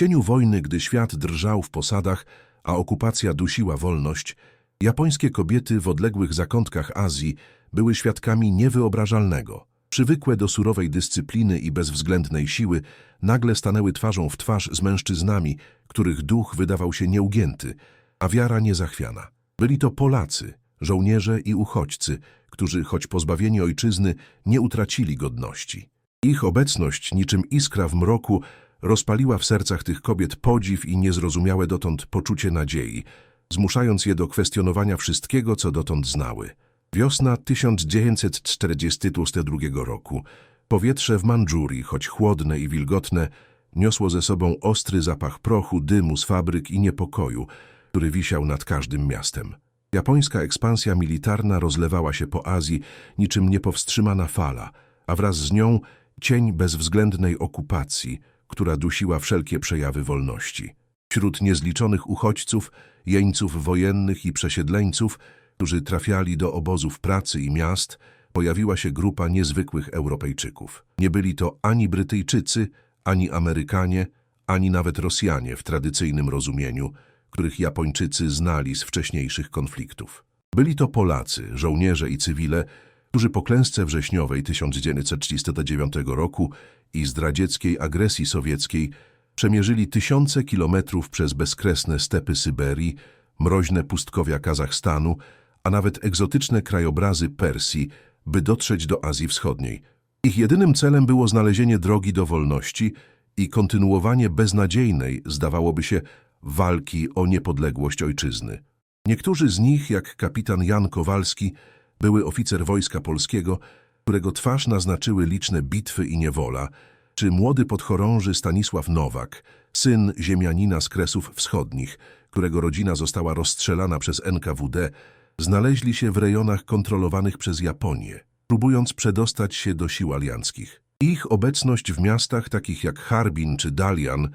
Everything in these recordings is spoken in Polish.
cieniu wojny, gdy świat drżał w posadach, a okupacja dusiła wolność, japońskie kobiety w odległych zakątkach Azji były świadkami niewyobrażalnego. Przywykłe do surowej dyscypliny i bezwzględnej siły, nagle stanęły twarzą w twarz z mężczyznami, których duch wydawał się nieugięty, a wiara niezachwiana. Byli to Polacy, żołnierze i uchodźcy, którzy, choć pozbawieni ojczyzny, nie utracili godności. Ich obecność, niczym iskra w mroku, rozpaliła w sercach tych kobiet podziw i niezrozumiałe dotąd poczucie nadziei, zmuszając je do kwestionowania wszystkiego, co dotąd znały. Wiosna 1942 roku. Powietrze w Mandżurii, choć chłodne i wilgotne, niosło ze sobą ostry zapach prochu, dymu z fabryk i niepokoju, który wisiał nad każdym miastem. Japońska ekspansja militarna rozlewała się po Azji niczym niepowstrzymana fala, a wraz z nią cień bezwzględnej okupacji, która dusiła wszelkie przejawy wolności. Wśród niezliczonych uchodźców, jeńców wojennych i przesiedleńców, którzy trafiali do obozów pracy i miast, pojawiła się grupa niezwykłych Europejczyków. Nie byli to ani Brytyjczycy, ani Amerykanie, ani nawet Rosjanie w tradycyjnym rozumieniu, których Japończycy znali z wcześniejszych konfliktów. Byli to Polacy, żołnierze i cywile, którzy po klęsce wrześniowej 1939 roku i zdradzieckiej agresji sowieckiej przemierzyli tysiące kilometrów przez bezkresne stepy Syberii, mroźne pustkowia Kazachstanu, a nawet egzotyczne krajobrazy Persji, by dotrzeć do Azji Wschodniej. Ich jedynym celem było znalezienie drogi do wolności i kontynuowanie beznadziejnej, zdawałoby się, walki o niepodległość ojczyzny. Niektórzy z nich, jak kapitan Jan Kowalski, były oficer Wojska Polskiego, którego twarz naznaczyły liczne bitwy i niewola, czy młody podchorąży Stanisław Nowak, syn ziemianina z Kresów Wschodnich, którego rodzina została rozstrzelana przez NKWD, znaleźli się w rejonach kontrolowanych przez Japonię, próbując przedostać się do sił alianckich. Ich obecność w miastach takich jak Harbin czy Dalian,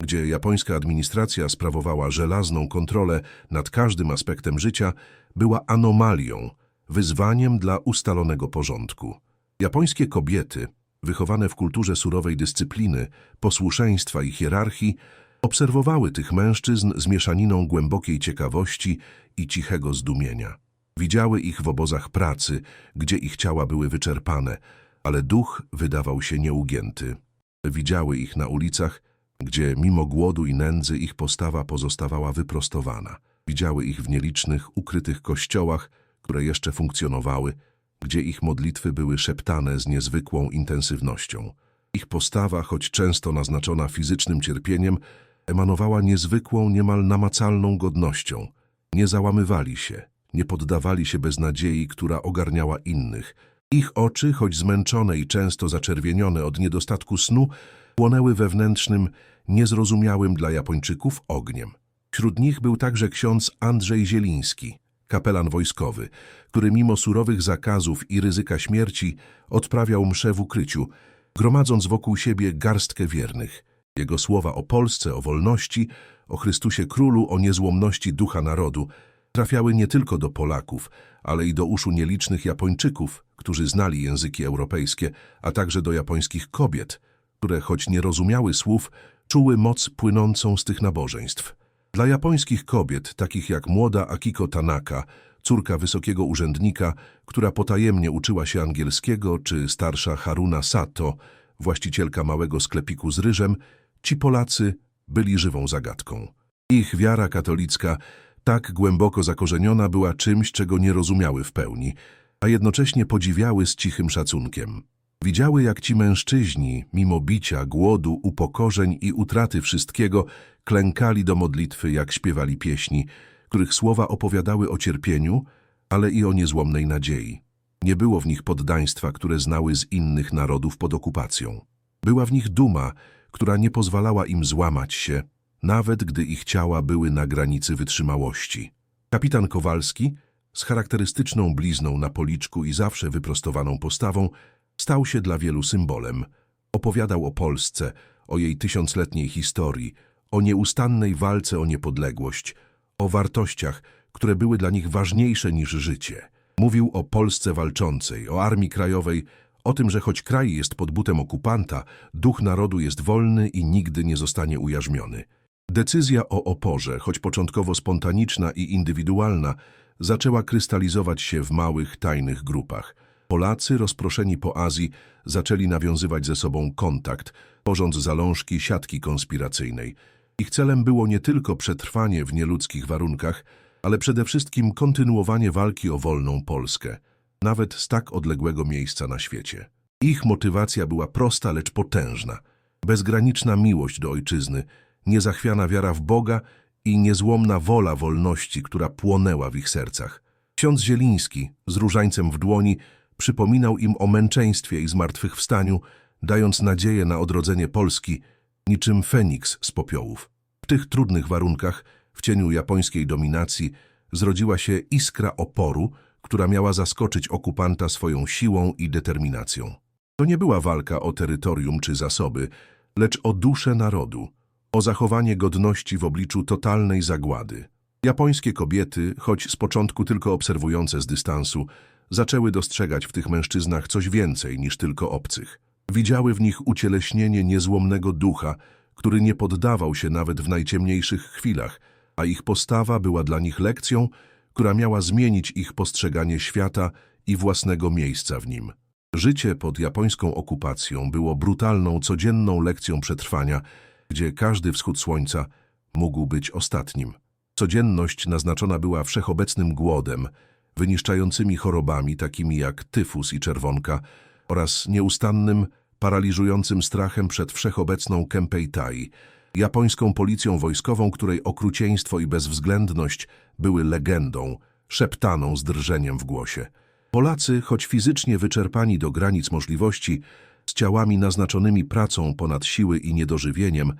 gdzie japońska administracja sprawowała żelazną kontrolę nad każdym aspektem życia, była anomalią, wyzwaniem dla ustalonego porządku. Japońskie kobiety, wychowane w kulturze surowej dyscypliny, posłuszeństwa i hierarchii, obserwowały tych mężczyzn z mieszaniną głębokiej ciekawości i cichego zdumienia. Widziały ich w obozach pracy, gdzie ich ciała były wyczerpane, ale duch wydawał się nieugięty. Widziały ich na ulicach, gdzie mimo głodu i nędzy ich postawa pozostawała wyprostowana. Widziały ich w nielicznych, ukrytych kościołach, które jeszcze funkcjonowały, gdzie ich modlitwy były szeptane z niezwykłą intensywnością. Ich postawa, choć często naznaczona fizycznym cierpieniem, emanowała niezwykłą, niemal namacalną godnością. Nie załamywali się, nie poddawali się beznadziei, która ogarniała innych. Ich oczy, choć zmęczone i często zaczerwienione od niedostatku snu, płonęły wewnętrznym, niezrozumiałym dla Japończyków ogniem. Wśród nich był także ksiądz Andrzej Zieliński, kapelan wojskowy, który mimo surowych zakazów i ryzyka śmierci odprawiał mszę w ukryciu, gromadząc wokół siebie garstkę wiernych. Jego słowa o Polsce, o wolności, o Chrystusie Królu, o niezłomności ducha narodu trafiały nie tylko do Polaków, ale i do uszu nielicznych Japończyków, którzy znali języki europejskie, a także do japońskich kobiet, które choć nie rozumiały słów, czuły moc płynącą z tych nabożeństw. Dla japońskich kobiet, takich jak młoda Akiko Tanaka, córka wysokiego urzędnika, która potajemnie uczyła się angielskiego, czy starsza Haruna Sato, właścicielka małego sklepiku z ryżem, ci Polacy byli żywą zagadką. Ich wiara katolicka, tak głęboko zakorzeniona, była czymś, czego nie rozumiały w pełni, a jednocześnie podziwiały z cichym szacunkiem. Widziały, jak ci mężczyźni, mimo bicia, głodu, upokorzeń i utraty wszystkiego, klękali do modlitwy, jak śpiewali pieśni, których słowa opowiadały o cierpieniu, ale i o niezłomnej nadziei. Nie było w nich poddaństwa, które znały z innych narodów pod okupacją. Była w nich duma, która nie pozwalała im złamać się, nawet gdy ich ciała były na granicy wytrzymałości. Kapitan Kowalski, z charakterystyczną blizną na policzku i zawsze wyprostowaną postawą, stał się dla wielu symbolem. Opowiadał o Polsce, o jej tysiącletniej historii, o nieustannej walce o niepodległość, o wartościach, które były dla nich ważniejsze niż życie. Mówił o Polsce walczącej, o Armii Krajowej, O tym, że choć kraj jest pod butem okupanta, duch narodu jest wolny i nigdy nie zostanie ujarzmiony. Decyzja o oporze, choć początkowo spontaniczna i indywidualna, zaczęła krystalizować się w małych, tajnych grupach. Polacy, rozproszeni po Azji, zaczęli nawiązywać ze sobą kontakt, tworząc zalążki siatki konspiracyjnej. Ich celem było nie tylko przetrwanie w nieludzkich warunkach, ale przede wszystkim kontynuowanie walki o wolną Polskę, nawet z tak odległego miejsca na świecie. Ich motywacja była prosta, lecz potężna. Bezgraniczna miłość do ojczyzny, niezachwiana wiara w Boga i niezłomna wola wolności, która płonęła w ich sercach. Ksiądz Zieliński, z różańcem w dłoni, przypominał im o męczeństwie i zmartwychwstaniu, dając nadzieję na odrodzenie Polski, niczym Feniks z popiołów. W tych trudnych warunkach, w cieniu japońskiej dominacji, zrodziła się iskra oporu, która miała zaskoczyć okupanta swoją siłą i determinacją. To nie była walka o terytorium czy zasoby, lecz o duszę narodu, o zachowanie godności w obliczu totalnej zagłady. Japońskie kobiety, choć z początku tylko obserwujące z dystansu, zaczęły dostrzegać w tych mężczyznach coś więcej niż tylko obcych. Widziały w nich ucieleśnienie niezłomnego ducha, który nie poddawał się nawet w najciemniejszych chwilach, a ich postawa była dla nich lekcją, która miała zmienić ich postrzeganie świata i własnego miejsca w nim. Życie pod japońską okupacją było brutalną, codzienną lekcją przetrwania, gdzie każdy wschód słońca mógł być ostatnim. Codzienność naznaczona była wszechobecnym głodem, wyniszczającymi chorobami takimi jak tyfus i czerwonka oraz nieustannym, paraliżującym strachem przed wszechobecną Kempeitai, japońską policją wojskową, której okrucieństwo i bezwzględność były legendą, szeptaną z drżeniem w głosie. Polacy, choć fizycznie wyczerpani do granic możliwości, z ciałami naznaczonymi pracą ponad siły i niedożywieniem,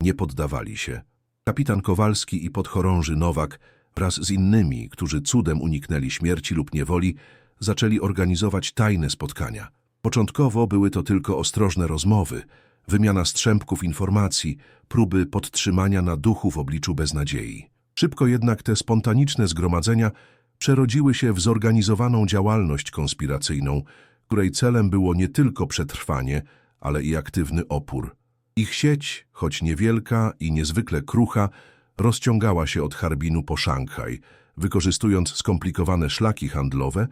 nie poddawali się. Kapitan Kowalski i podchorąży Nowak wraz z innymi, którzy cudem uniknęli śmierci lub niewoli, zaczęli organizować tajne spotkania. Początkowo były to tylko ostrożne rozmowy, wymiana strzępków informacji, próby podtrzymania na duchu w obliczu beznadziei. Szybko jednak te spontaniczne zgromadzenia przerodziły się w zorganizowaną działalność konspiracyjną, której celem było nie tylko przetrwanie, ale i aktywny opór. Ich sieć, choć niewielka i niezwykle krucha, rozciągała się od Harbinu po Szanghaj, wykorzystując skomplikowane szlaki handlowe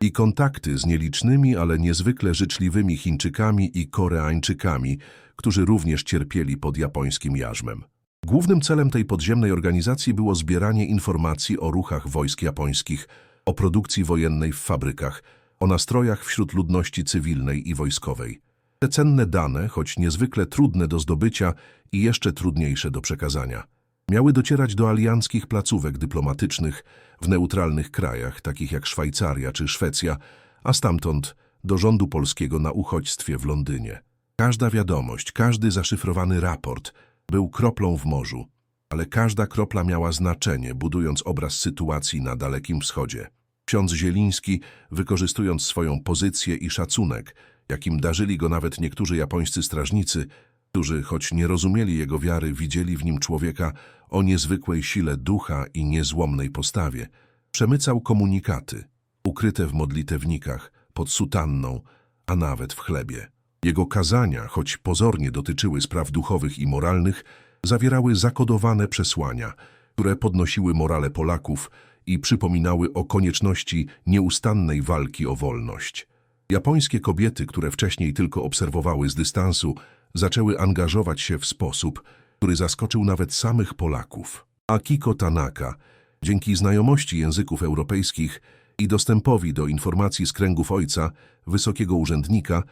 i kontakty z nielicznymi, ale niezwykle życzliwymi Chińczykami i Koreańczykami, którzy również cierpieli pod japońskim jarzmem. Głównym celem tej podziemnej organizacji było zbieranie informacji o ruchach wojsk japońskich, o produkcji wojennej w fabrykach, o nastrojach wśród ludności cywilnej i wojskowej. Te cenne dane, choć niezwykle trudne do zdobycia i jeszcze trudniejsze do przekazania, miały docierać do alianckich placówek dyplomatycznych w neutralnych krajach, takich jak Szwajcaria czy Szwecja, a stamtąd do rządu polskiego na uchodźstwie w Londynie. Każda wiadomość, każdy zaszyfrowany raport był kroplą w morzu, ale każda kropla miała znaczenie, budując obraz sytuacji na Dalekim Wschodzie. Ksiądz Zieliński, wykorzystując swoją pozycję i szacunek, jakim darzyli go nawet niektórzy japońscy strażnicy, którzy, choć nie rozumieli jego wiary, widzieli w nim człowieka o niezwykłej sile ducha i niezłomnej postawie, przemycał komunikaty, ukryte w modlitewnikach, pod sutanną, a nawet w chlebie. Jego kazania, choć pozornie dotyczyły spraw duchowych i moralnych, zawierały zakodowane przesłania, które podnosiły morale Polaków i przypominały o konieczności nieustannej walki o wolność. Japońskie kobiety, które wcześniej tylko obserwowały z dystansu, zaczęły angażować się w sposób, który zaskoczył nawet samych Polaków. Akiko Tanaka, dzięki znajomości języków europejskich i dostępowi do informacji z kręgów ojca, wysokiego urzędnika,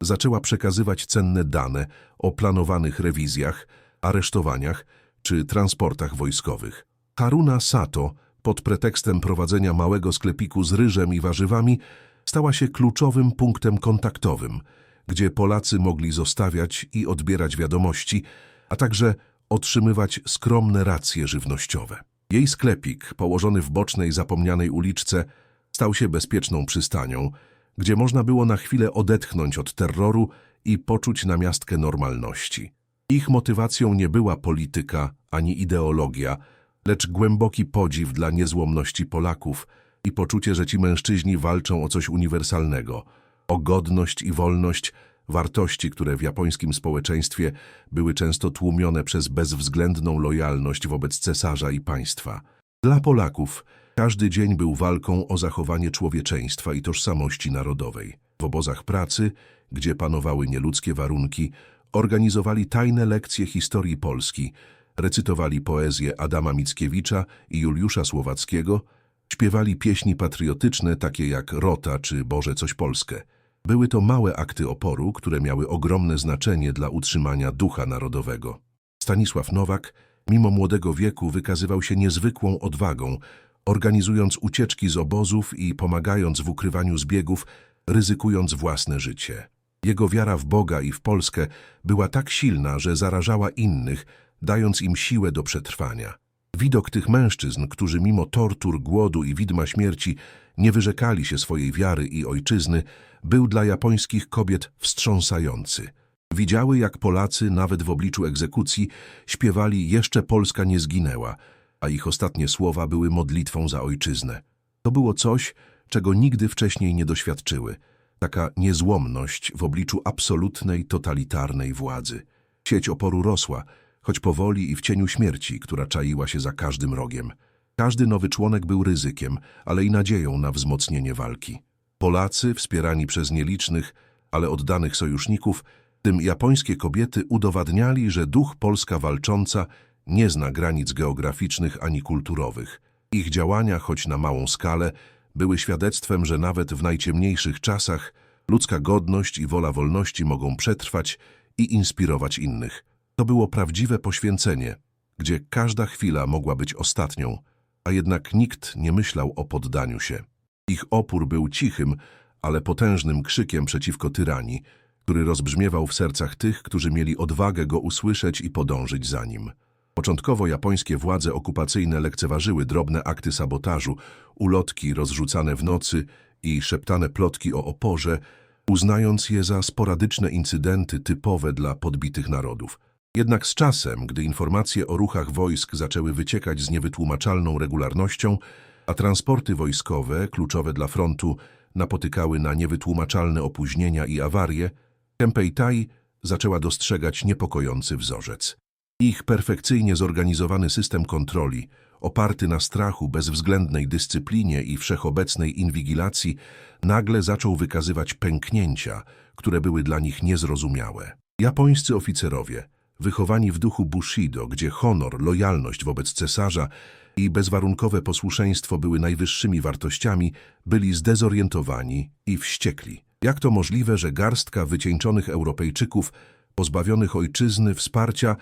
zaczęła przekazywać cenne dane o planowanych rewizjach, aresztowaniach czy transportach wojskowych. Haruna Sato, pod pretekstem prowadzenia małego sklepiku z ryżem i warzywami, stała się kluczowym punktem kontaktowym, gdzie Polacy mogli zostawiać i odbierać wiadomości, a także otrzymywać skromne racje żywnościowe. Jej sklepik, położony w bocznej, zapomnianej uliczce, stał się bezpieczną przystanią, gdzie można było na chwilę odetchnąć od terroru i poczuć namiastkę normalności. Ich motywacją nie była polityka ani ideologia, lecz głęboki podziw dla niezłomności Polaków i poczucie, że ci mężczyźni walczą o coś uniwersalnego, o godność i wolność, wartości, które w japońskim społeczeństwie były często tłumione przez bezwzględną lojalność wobec cesarza i państwa. Dla Polaków każdy dzień był walką o zachowanie człowieczeństwa i tożsamości narodowej. W obozach pracy, gdzie panowały nieludzkie warunki, organizowali tajne lekcje historii Polski, recytowali poezję Adama Mickiewicza i Juliusza Słowackiego, śpiewali pieśni patriotyczne takie jak Rota czy Boże coś Polskę. Były to małe akty oporu, które miały ogromne znaczenie dla utrzymania ducha narodowego. Stanisław Nowak, mimo młodego wieku, wykazywał się niezwykłą odwagą, organizując ucieczki z obozów i pomagając w ukrywaniu zbiegów, ryzykując własne życie. Jego wiara w Boga i w Polskę była tak silna, że zarażała innych, dając im siłę do przetrwania. Widok tych mężczyzn, którzy mimo tortur, głodu i widma śmierci nie wyrzekali się swojej wiary i ojczyzny, był dla japońskich kobiet wstrząsający. Widziały, jak Polacy, nawet w obliczu egzekucji, śpiewali Jeszcze Polska nie zginęła, a ich ostatnie słowa były modlitwą za ojczyznę. To było coś, czego nigdy wcześniej nie doświadczyły. Taka niezłomność w obliczu absolutnej, totalitarnej władzy. Sieć oporu rosła, choć powoli i w cieniu śmierci, która czaiła się za każdym rogiem. Każdy nowy członek był ryzykiem, ale i nadzieją na wzmocnienie walki. Polacy, wspierani przez nielicznych, ale oddanych sojuszników, tym japońskie kobiety udowadniali, że duch Polska walcząca nie zna granic geograficznych ani kulturowych. Ich działania, choć na małą skalę, były świadectwem, że nawet w najciemniejszych czasach ludzka godność i wola wolności mogą przetrwać i inspirować innych. To było prawdziwe poświęcenie, gdzie każda chwila mogła być ostatnią, a jednak nikt nie myślał o poddaniu się. Ich opór był cichym, ale potężnym krzykiem przeciwko tyranii, który rozbrzmiewał w sercach tych, którzy mieli odwagę go usłyszeć i podążyć za nim. Początkowo japońskie władze okupacyjne lekceważyły drobne akty sabotażu, ulotki rozrzucane w nocy i szeptane plotki o oporze, uznając je za sporadyczne incydenty typowe dla podbitych narodów. Jednak z czasem, gdy informacje o ruchach wojsk zaczęły wyciekać z niewytłumaczalną regularnością, a transporty wojskowe, kluczowe dla frontu, napotykały na niewytłumaczalne opóźnienia i awarie, Kempeitai zaczęła dostrzegać niepokojący wzorzec. Ich perfekcyjnie zorganizowany system kontroli, oparty na strachu, bezwzględnej dyscyplinie i wszechobecnej inwigilacji, nagle zaczął wykazywać pęknięcia, które były dla nich niezrozumiałe. Japońscy oficerowie, wychowani w duchu Bushido, gdzie honor, lojalność wobec cesarza i bezwarunkowe posłuszeństwo były najwyższymi wartościami, byli zdezorientowani i wściekli. Jak to możliwe, że garstka wycieńczonych Europejczyków, pozbawionych ojczyzny, wsparcia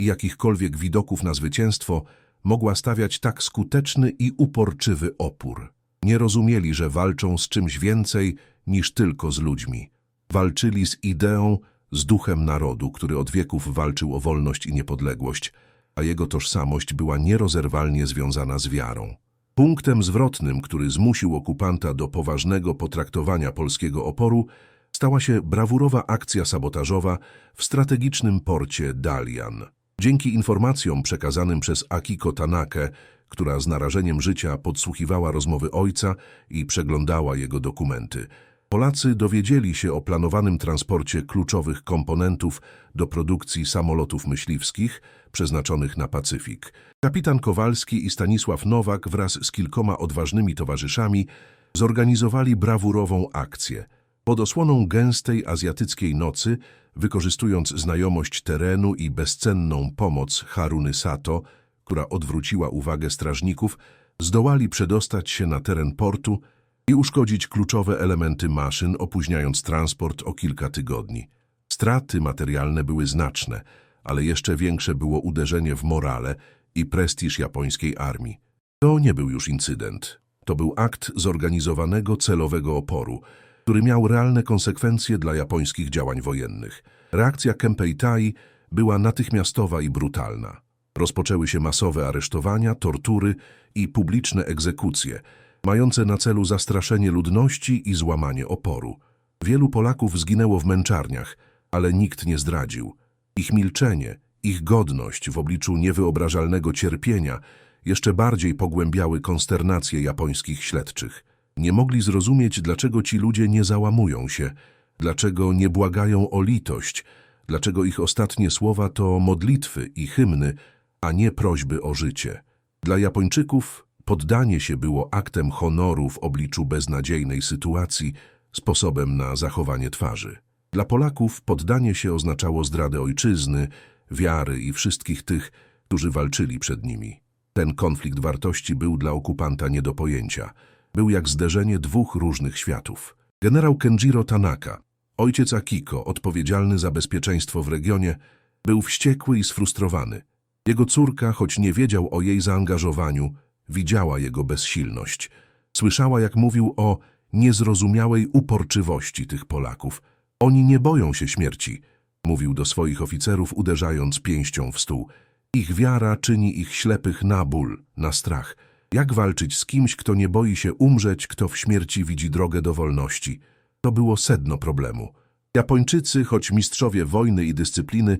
i jakichkolwiek widoków na zwycięstwo, mogła stawiać tak skuteczny i uporczywy opór? Nie rozumieli, że walczą z czymś więcej niż tylko z ludźmi. Walczyli z ideą, z duchem narodu, który od wieków walczył o wolność i niepodległość, a jego tożsamość była nierozerwalnie związana z wiarą. Punktem zwrotnym, który zmusił okupanta do poważnego potraktowania polskiego oporu, stała się brawurowa akcja sabotażowa w strategicznym porcie Dalian. Dzięki informacjom przekazanym przez Akiko Tanakę, która z narażeniem życia podsłuchiwała rozmowy ojca i przeglądała jego dokumenty, Polacy dowiedzieli się o planowanym transporcie kluczowych komponentów do produkcji samolotów myśliwskich przeznaczonych na Pacyfik. Kapitan Kowalski i Stanisław Nowak wraz z kilkoma odważnymi towarzyszami zorganizowali brawurową akcję. Pod osłoną gęstej azjatyckiej nocy, wykorzystując znajomość terenu i bezcenną pomoc Haruny Sato, która odwróciła uwagę strażników, zdołali przedostać się na teren portu i uszkodzić kluczowe elementy maszyn, opóźniając transport o kilka tygodni. Straty materialne były znaczne, ale jeszcze większe było uderzenie w morale i prestiż japońskiej armii. To nie był już incydent. To był akt zorganizowanego celowego oporu, który miał realne konsekwencje dla japońskich działań wojennych. Reakcja Kempeitai była natychmiastowa i brutalna. Rozpoczęły się masowe aresztowania, tortury i publiczne egzekucje, mające na celu zastraszenie ludności i złamanie oporu. Wielu Polaków zginęło w męczarniach, ale nikt nie zdradził. Ich milczenie, ich godność w obliczu niewyobrażalnego cierpienia jeszcze bardziej pogłębiały konsternację japońskich śledczych. Nie mogli zrozumieć, dlaczego ci ludzie nie załamują się, dlaczego nie błagają o litość, dlaczego ich ostatnie słowa to modlitwy i hymny, a nie prośby o życie. Dla Japończyków poddanie się było aktem honoru w obliczu beznadziejnej sytuacji, sposobem na zachowanie twarzy. Dla Polaków poddanie się oznaczało zdradę ojczyzny, wiary i wszystkich tych, którzy walczyli przed nimi. Ten konflikt wartości był dla okupanta nie do pojęcia. Był jak zderzenie dwóch różnych światów. Generał Kenjiro Tanaka, ojciec Akiko, odpowiedzialny za bezpieczeństwo w regionie, był wściekły i sfrustrowany. Jego córka, choć nie wiedział o jej zaangażowaniu, widziała jego bezsilność. Słyszała, jak mówił o niezrozumiałej uporczywości tych Polaków. Oni nie boją się śmierci, mówił do swoich oficerów, uderzając pięścią w stół. Ich wiara czyni ich ślepych na ból, na strach. Jak walczyć z kimś, kto nie boi się umrzeć, kto w śmierci widzi drogę do wolności? To było sedno problemu. Japończycy, choć mistrzowie wojny i dyscypliny,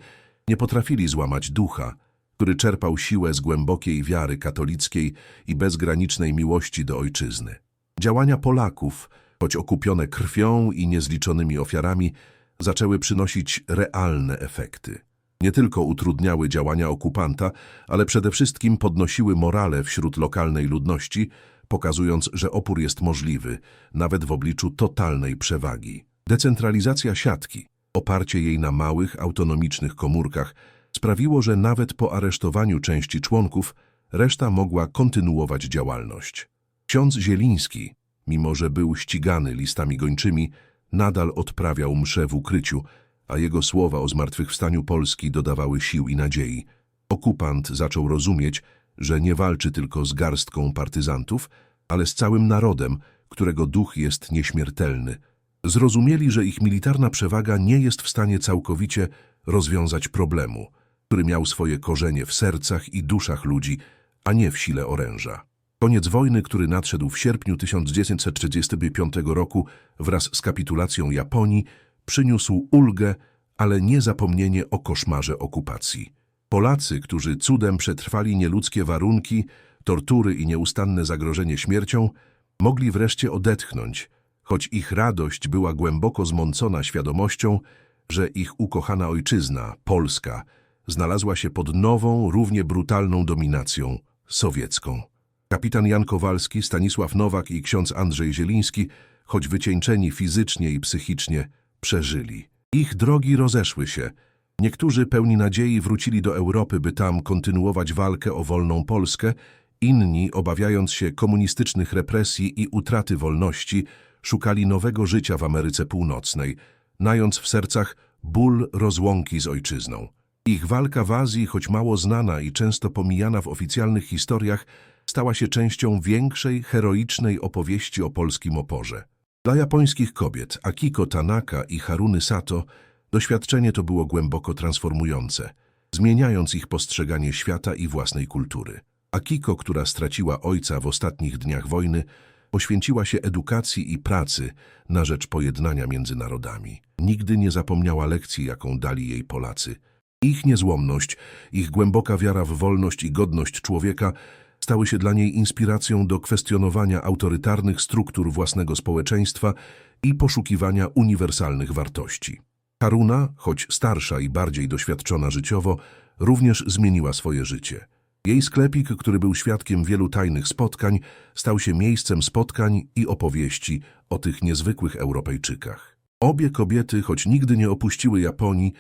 nie potrafili złamać ducha, który czerpał siłę z głębokiej wiary katolickiej i bezgranicznej miłości do ojczyzny. Działania Polaków, choć okupione krwią i niezliczonymi ofiarami, zaczęły przynosić realne efekty. Nie tylko utrudniały działania okupanta, ale przede wszystkim podnosiły morale wśród lokalnej ludności, pokazując, że opór jest możliwy, nawet w obliczu totalnej przewagi. Decentralizacja siatki, oparcie jej na małych, autonomicznych komórkach, sprawiło, że nawet po aresztowaniu części członków, reszta mogła kontynuować działalność. Ksiądz Zieliński, mimo że był ścigany listami gończymi, nadal odprawiał mszę w ukryciu, a jego słowa o zmartwychwstaniu Polski dodawały sił i nadziei. Okupant zaczął rozumieć, że nie walczy tylko z garstką partyzantów, ale z całym narodem, którego duch jest nieśmiertelny. Zrozumieli, że ich militarna przewaga nie jest w stanie całkowicie rozwiązać problemu, który miał swoje korzenie w sercach i duszach ludzi, a nie w sile oręża. Koniec wojny, który nadszedł w sierpniu 1945 roku wraz z kapitulacją Japonii, przyniósł ulgę, ale nie zapomnienie o koszmarze okupacji. Polacy, którzy cudem przetrwali nieludzkie warunki, tortury i nieustanne zagrożenie śmiercią, mogli wreszcie odetchnąć, choć ich radość była głęboko zmącona świadomością, że ich ukochana ojczyzna, Polska, znalazła się pod nową, równie brutalną dominacją sowiecką. Kapitan Jan Kowalski, Stanisław Nowak i ksiądz Andrzej Zieliński, choć wycieńczeni fizycznie i psychicznie, przeżyli. Ich drogi rozeszły się. Niektórzy pełni nadziei wrócili do Europy, by tam kontynuować walkę o wolną Polskę, inni, obawiając się komunistycznych represji i utraty wolności, szukali nowego życia w Ameryce Północnej, nając w sercach ból rozłąki z ojczyzną. Ich walka w Azji, choć mało znana i często pomijana w oficjalnych historiach, stała się częścią większej, heroicznej opowieści o polskim oporze. Dla japońskich kobiet Akiko Tanaka i Haruny Sato doświadczenie to było głęboko transformujące, zmieniając ich postrzeganie świata i własnej kultury. Akiko, która straciła ojca w ostatnich dniach wojny, poświęciła się edukacji i pracy na rzecz pojednania między narodami. Nigdy nie zapomniała lekcji, jaką dali jej Polacy. Ich niezłomność, ich głęboka wiara w wolność i godność człowieka stały się dla niej inspiracją do kwestionowania autorytarnych struktur własnego społeczeństwa i poszukiwania uniwersalnych wartości. Haruna, choć starsza i bardziej doświadczona życiowo, również zmieniła swoje życie. Jej sklepik, który był świadkiem wielu tajnych spotkań, stał się miejscem spotkań i opowieści o tych niezwykłych Europejczykach. Obie kobiety, choć nigdy nie opuściły Japonii,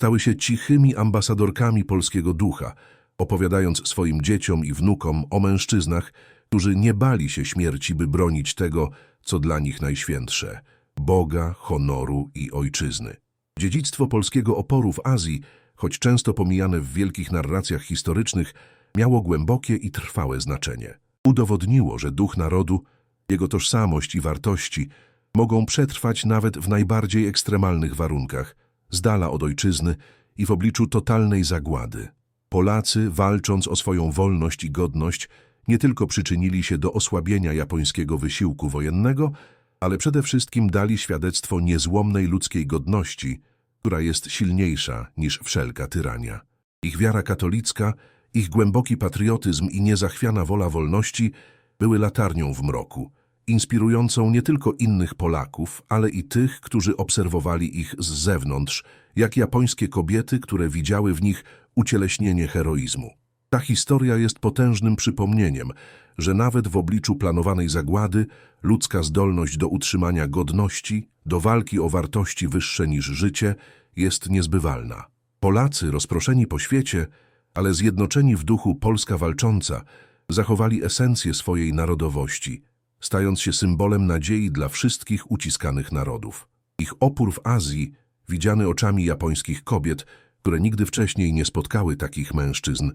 stały się cichymi ambasadorkami polskiego ducha, opowiadając swoim dzieciom i wnukom o mężczyznach, którzy nie bali się śmierci, by bronić tego, co dla nich najświętsze – Boga, honoru i ojczyzny. Dziedzictwo polskiego oporu w Azji, choć często pomijane w wielkich narracjach historycznych, miało głębokie i trwałe znaczenie. Udowodniło, że duch narodu, jego tożsamość i wartości mogą przetrwać nawet w najbardziej ekstremalnych warunkach, z dala od ojczyzny i w obliczu totalnej zagłady. Polacy, walcząc o swoją wolność i godność, nie tylko przyczynili się do osłabienia japońskiego wysiłku wojennego, ale przede wszystkim dali świadectwo niezłomnej ludzkiej godności, która jest silniejsza niż wszelka tyrania. Ich wiara katolicka, ich głęboki patriotyzm i niezachwiana wola wolności były latarnią w mroku, inspirującą nie tylko innych Polaków, ale i tych, którzy obserwowali ich z zewnątrz, jak japońskie kobiety, które widziały w nich ucieleśnienie heroizmu. Ta historia jest potężnym przypomnieniem, że nawet w obliczu planowanej zagłady ludzka zdolność do utrzymania godności, do walki o wartości wyższe niż życie jest niezbywalna. Polacy rozproszeni po świecie, ale zjednoczeni w duchu Polska walcząca, zachowali esencję swojej narodowości, stając się symbolem nadziei dla wszystkich uciskanych narodów. Ich opór w Azji, widziany oczami japońskich kobiet, które nigdy wcześniej nie spotkały takich mężczyzn,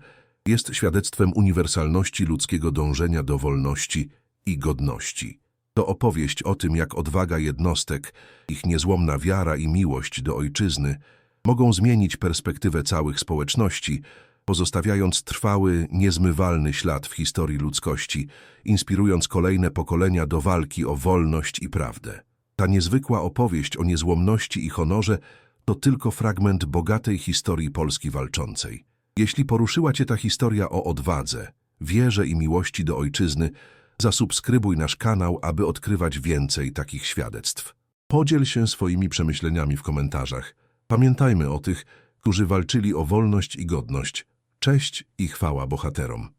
jest świadectwem uniwersalności ludzkiego dążenia do wolności i godności. To opowieść o tym, jak odwaga jednostek, ich niezłomna wiara i miłość do ojczyzny mogą zmienić perspektywę całych społeczności, pozostawiając trwały, niezmywalny ślad w historii ludzkości, inspirując kolejne pokolenia do walki o wolność i prawdę. Ta niezwykła opowieść o niezłomności i honorze to tylko fragment bogatej historii Polski walczącej. Jeśli poruszyła Cię ta historia o odwadze, wierze i miłości do ojczyzny, zasubskrybuj nasz kanał, aby odkrywać więcej takich świadectw. Podziel się swoimi przemyśleniami w komentarzach. Pamiętajmy o tych, którzy walczyli o wolność i godność. Cześć i chwała bohaterom.